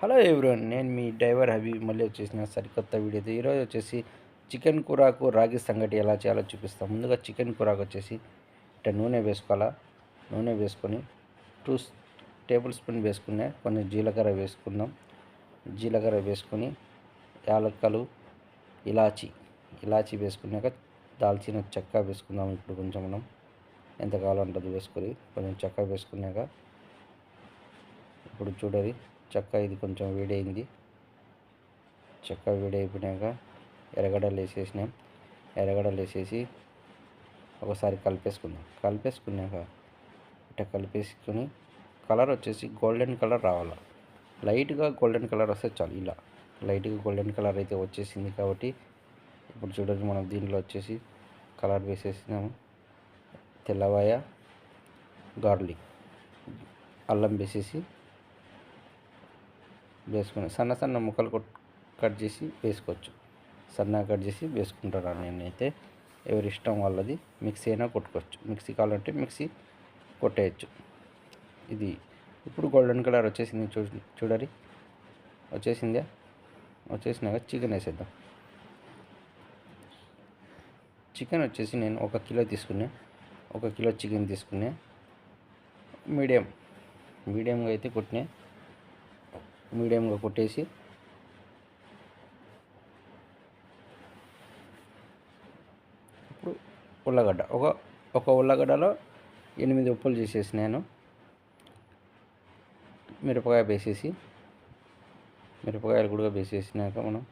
Hello everyone నేను మీ driver hubby మళ్ళీ వచ్చేసిన సరికొత్త వీడియోతో ఈరోజు వచ్చేసి చికెన్ కూరకు రాగి సంగటి ఎలా చేయాలో చూపిస్తాం. ముందుగా చికెన్ కూరకు వచ్చేసి ఇట్లా నూనె వేసుకోవాలా? నూనె వేసుకొని టూ టేబుల్ స్పూన్ వేసుకునే కొన్ని జీలకర్ర వేసుకుందాం. జీలకర్ర వేసుకొని యాలక్కలు ఇలాచి ఇలాచి వేసుకున్నాక దాల్చిన చెక్క వేసుకుందాం ఇప్పుడు కొంచెం మనం. ఎంత కావాలంటే వేసుకొని కొంచెం చెక్క వేసుకున్నాక ఇప్పుడు చూడాలి చెక్క ఇది కొంచెం వేడైంది. చెక్క వేడైపోయినాక ఎర్రగడ్డలు వేసేసినాం. ఎర్రగడ్డలు వేసేసి ఒకసారి కలిపేసుకుందాం. కలిపేసుకున్నాక ఇట్లా కలిపేసుకొని కలర్ వచ్చేసి గోల్డెన్ కలర్ రావాలి. లైట్గా గోల్డెన్ కలర్ వస్తే చాలు ఇలా. లైట్గా గోల్డెన్ కలర్ అయితే వచ్చేసింది కాబట్టి ఇప్పుడు చూడండి మనం దీంట్లో వచ్చేసి కలర్ వేసేసినాము తెల్లవాయ గార్లిక్ అల్లం వేసేసి వేసుకుని సన్న సన్న ముక్కలు కట్ చేసి వేసుకోవచ్చు. సన్నగా కట్ చేసి వేసుకుంటాను నేనైతే. ఎవరి ఇష్టం వాళ్ళది మిక్సీ అయినా కొట్టుకోవచ్చు. మిక్సీ కావాలంటే మిక్సీ కొట్టేయచ్చు. ఇది ఇప్పుడు గోల్డెన్ కలర్ వచ్చేసింది చూ చూడరి. వచ్చేసిందా? వచ్చేసినాక చికెన్ వేసేద్దాం. చికెన్ వచ్చేసి నేను ఒక కిలో తీసుకున్నా. ఒక కిలో చికెన్ తీసుకున్నా. మీడియం మీడియంగా అయితే కొట్టినా. మీడియంగా కొట్టేసి ఇప్పుడు ఉల్లగడ్డ. ఒక ఒక ఉల్లగడ్డలో ఎనిమిది ఉప్పులు చేసేసి నేను మిరపకాయ వేసేసి మిరపకాయలు కూడా వేసేసినాక మనం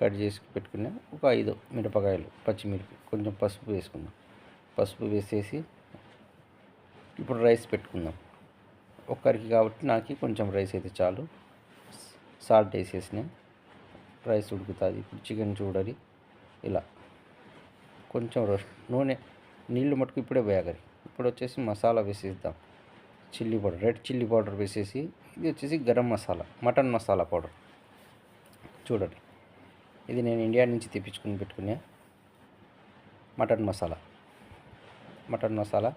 కట్ చేసి పెట్టుకున్నా ఒక ఐదు మిరపకాయలు పచ్చిమిరపి కొంచెం పసుపు వేసుకుందాం. పసుపు వేసేసి ఇప్పుడు రైస్ పెట్టుకుందాం. ఒక్కరికి కాబట్టి నాకు కొంచెం రైస్ అయితే చాలు. సాల్ట్ వేసేసిన రైస్ ఉడుకుతుంది. ఇప్పుడు చికెన్ చూడాలి ఇలా. కొంచెం రోస్ట్. నూనె నీళ్ళు మటుకు ఇప్పుడే వేగరి ఇప్పుడు వచ్చేసి మసాలా వేసేద్దాం. Chilli powder. Red chilli powder వేసేసి ఇది వచ్చేసి garam masala. Mutton masala powder. చూడండి ఇది నేను ఇండియా నుంచి తెప్పించుకుని పెట్టుకునే మటన్ మసాలా. మటన్ మసాలా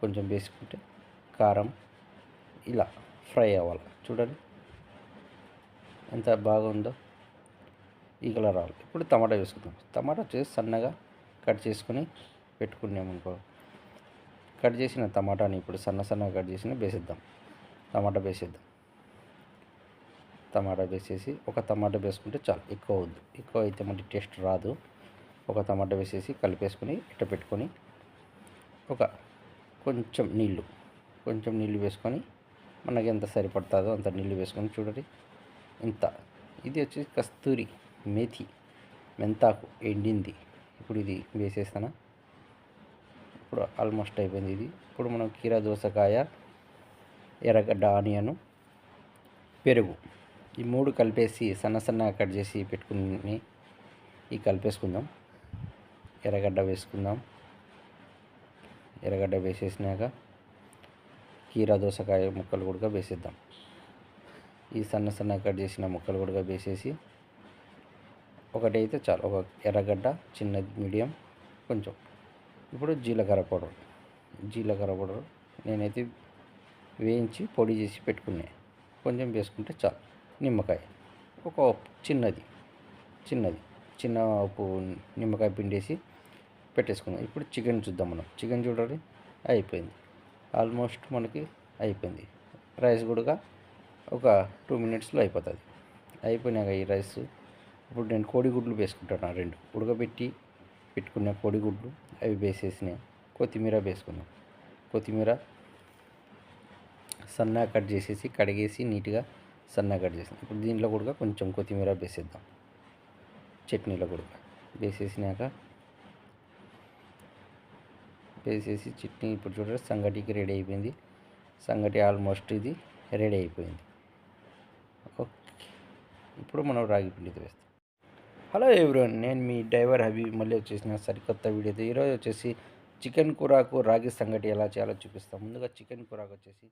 కొంచెం వేసుకుంటే కారం ఇలా ఫ్రై అవ్వాలి. చూడండి. ఎంత బాగుందో. ఈ కలర్ రావాలి. ఇప్పుడు టమాటా వేసుకుందాం. టమాటా చేసి సన్నగా కట్ చేసుకుని పెట్టుకున్నామనుకో కట్ చేసిన టమాటాని ఇప్పుడు సన్న సన్నగా కట్ చేసిన వేసేద్దాం. టమాటా వేసేద్దాం. టమాటా వేసేసి ఒక టమాటా వేసుకుంటే చాలు. ఎక్కువ వద్దు. ఎక్కువ అయితే మనకి టేస్ట్ రాదు. ఒక టమాటా వేసేసి కలిపేసుకొని ఇట్ట పెట్టుకొని ఒక కొంచెం నీళ్ళు కొంచెం నీళ్ళు వేసుకొని మనకి ఎంత సరిపడుతుందో అంత నీళ్ళు వేసుకొని చూడండి. ఇంత. ఇది వచ్చేసి కస్తూరి మేథి మెంతాకు ఎండింది. ఇప్పుడు ఇది వేసేస్తానా? ఇప్పుడు ఆల్మోస్ట్ అయిపోయింది ఇది. ఇప్పుడు మనం కీరా దోసకాయ ఎర్రగడ్డ ఆనియను పెరుగు ఈ మూడు కలిపేసి సన్న సన్నగా కట్ చేసి పెట్టుకుని ఈ కలిపేసుకుందాం. ఎర్రగడ్డ వేసుకుందాం. ఎర్రగడ్డ వేసేసినాక కీరా దోసకాయ ముక్కలు కూడా వేసేద్దాం. ఈ సన్న సన్న కట్ చేసిన ముక్కలు కూడా వేసేసి ఒకటి అయితే చాలు ఒక ఎర్రగడ్డ చిన్నది మీడియం కొంచెం. ఇప్పుడు జీలకర్ర పౌడర్ జీలకర్ర పౌడర్ నేనైతే వేయించి పొడి చేసి పెట్టుకునే కొంచెం వేసుకుంటే చాలు నిమ్మకాయ ఒక చిన్నది చిన్నది చిన్న ఉప్పు నిమ్మకాయ పిండేసి పెట్టేసుకున్నాం ఇప్పుడు చికెన్ చూద్దాం మనం చికెన్ చూడాలి అయిపోయింది. ఆల్మోస్ట్ మనకి అయిపోయింది. రైస్ కూడా ఒక టూ మినిట్స్లో అయిపోతుంది. అయిపోయినాక ఈ రైస్ ఇప్పుడు నేను కోడిగుడ్లు వేసుకుంటాను రెండు. ఉడకబెట్టి పెట్టుకున్న కోడిగుడ్లు అవి వేసేసిన కొత్తిమీర వేసుకున్నాం కొత్తిమీర సన్నా కట్ చేసేసి కడిగేసి నీట్గా సన్నా కట్ చేసాం ఇప్పుడు దీంట్లో కూడా కొంచెం కొత్తిమీర వేసేద్దాం. చట్నీలో కూడా వేసేసినాక వేసేసి చట్నీ ఇప్పుడు చూడండి సంగటికి రెడీ అయిపోయింది. సంగటి ఆల్మోస్ట్ ఇది రెడీ అయిపోయింది. ఓకే ఇప్పుడు మనం రాగి పిండితో వేస్తాం. హలో ఎవ్రీవన్ నేను మీ డ్రైవర్ హబీ మళ్ళీ వచ్చేసిన సరికొత్త వీడియోతో. ఈరోజు వచ్చేసి చికెన్ కూరకు రాగి సంగటి ఎలా చేయాలో చూపిస్తాం. ముందుగా చికెన్ కూరకు వచ్చేసి